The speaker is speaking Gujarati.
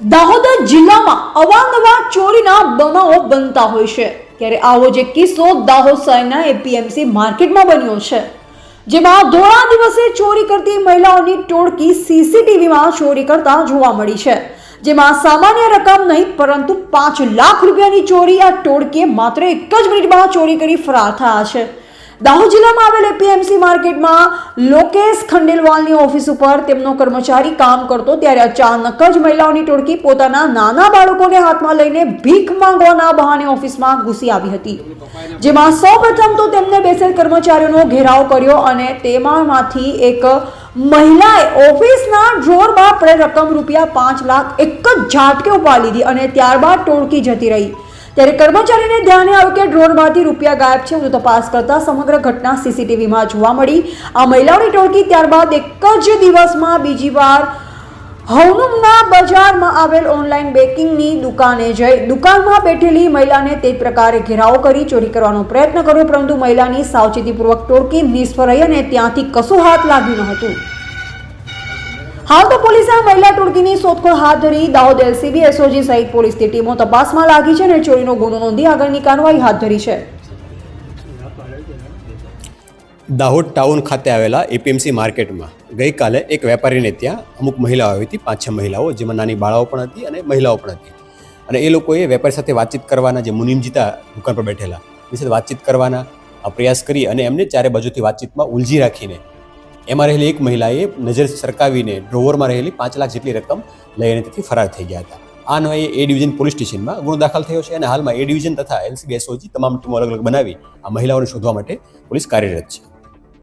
દાહોદ જિલ્લામાં અવારનવાર ચોરીના બનાવો બનતા હોય છે. ત્યારે આવો જ કિસ્સો દાહોદ શહેરના એપીએમસી માર્કેટમાં બન્યો છે. જેમાં ધોળા દિવસે ચોરી કરતી મહિલાઓની ટોળકી સીસીટીવીમાં ચોરી કરતા જોવા મળી છે. જેમાં સામાન્ય રકમ નહીં, પરંતુ પાંચ લાખ રૂપિયાની ચોરી આ ટોળકીએ માત્ર એક જ મિનિટમાં ચોરી કરી ફરાર થયા છે. દાહોદ જિલ્લામાં આવેલ એપીએમસી માર્કેટમાં લોકેશ ખંડેલવાલની ઓફિસ ઉપર તેમનો કર્મચારી કામ કરતો ત્યારે અચાનક જ મહિલાઓની ટોળકી પોતાના નાના બાળકોને હાથમાં લઈને ભીખ માંગવાના બહાને ઓફિસમાં ઘૂસી આવી હતી. જેમાં સૌપ્રથમ તો તેમને બેસેલ કર્મચારીઓનો ઘેરાવ કર્યો અને તેમાંથી એક મહિલાએ ઓફિસના ડ્રોરમાં આપણે રકમ રૂપિયા પાંચ લાખ એક જ ઝાટકે ઉપાડી લીધી અને ત્યારબાદ ટોળકી જતી રહી. ત્યારે કર્મચારીને ધ્યાને આવ્યું કે ડ્રોનમાંથી રૂપિયા ગાયબ છે. વધુ તપાસ કરતા સમગ્ર ઘટના સીસીટીવીમાં જોવા મળી. આ મહિલાઓની ટોળકી ત્યારબાદ એક જ દિવસમાં બીજી વાર હવનુમના બજારમાં આવેલ ઓનલાઈન બેકિંગની દુકાને જઈ દુકાનમાં બેઠેલી મહિલાને તે પ્રકારે ઘેરાવો કરી ચોરી કરવાનો પ્રયત્ન કર્યો, પરંતુ મહિલાની સાવચેતીપૂર્વક ટોળકી નિષ્ફળ રહી અને ત્યાંથી કશું હાથ લાગ્યું ન હતું. હાલ તો પોલીસે આ મહિલા ટોળકીની શોધખોળ હાથ ધરી દાહોદ એલસીબી, એસઓજી સહિત પોલીસની ટીમો તપાસમાં લાગી છે અને ચોરીનો ગુનો નોંધી આગળની કાર્યવાહી હાથ ધરી છે. દાહોદ ટાઉન ખાતે આવેલા એપીએમસી માર્કેટમાં ગઈકાલે એક વેપારીને ત્યાં અમુક મહિલાઓ આવી હતી પાંચ છ મહિલાઓ, જેમાં નાની બાળાઓ પણ હતી અને મહિલાઓ પણ હતી. અને એ લોકોએ વેપારી સાથે વાતચીત કરવાના જે મુનિમજીતા દુકાન પર બેઠેલા, એની સાથે વાતચીત કરવાના પ્રયાસ કરી અને એમને ચારે બાજુથી વાતચીતમાં ઉલઝી રાખીને એમાં રહેલી એક મહિલાએ નજર સરકાવીને ડ્રોવરમાં રહેલી પાંચ લાખ જેટલી રકમ લઈને તેથી ફરાર થઈ ગયા હતા. આ અન્વયે એ ડિવિઝન પોલીસ સ્ટેશનમાં ગુનો દાખલ થયો છે અને હાલમાં એ ડિવિઝન તથા એલસીબી એસઓજી તમામ ટીમો અલગ અલગ બનાવી આ મહિલાઓને શોધવા માટે પોલીસ કાર્યરત છે.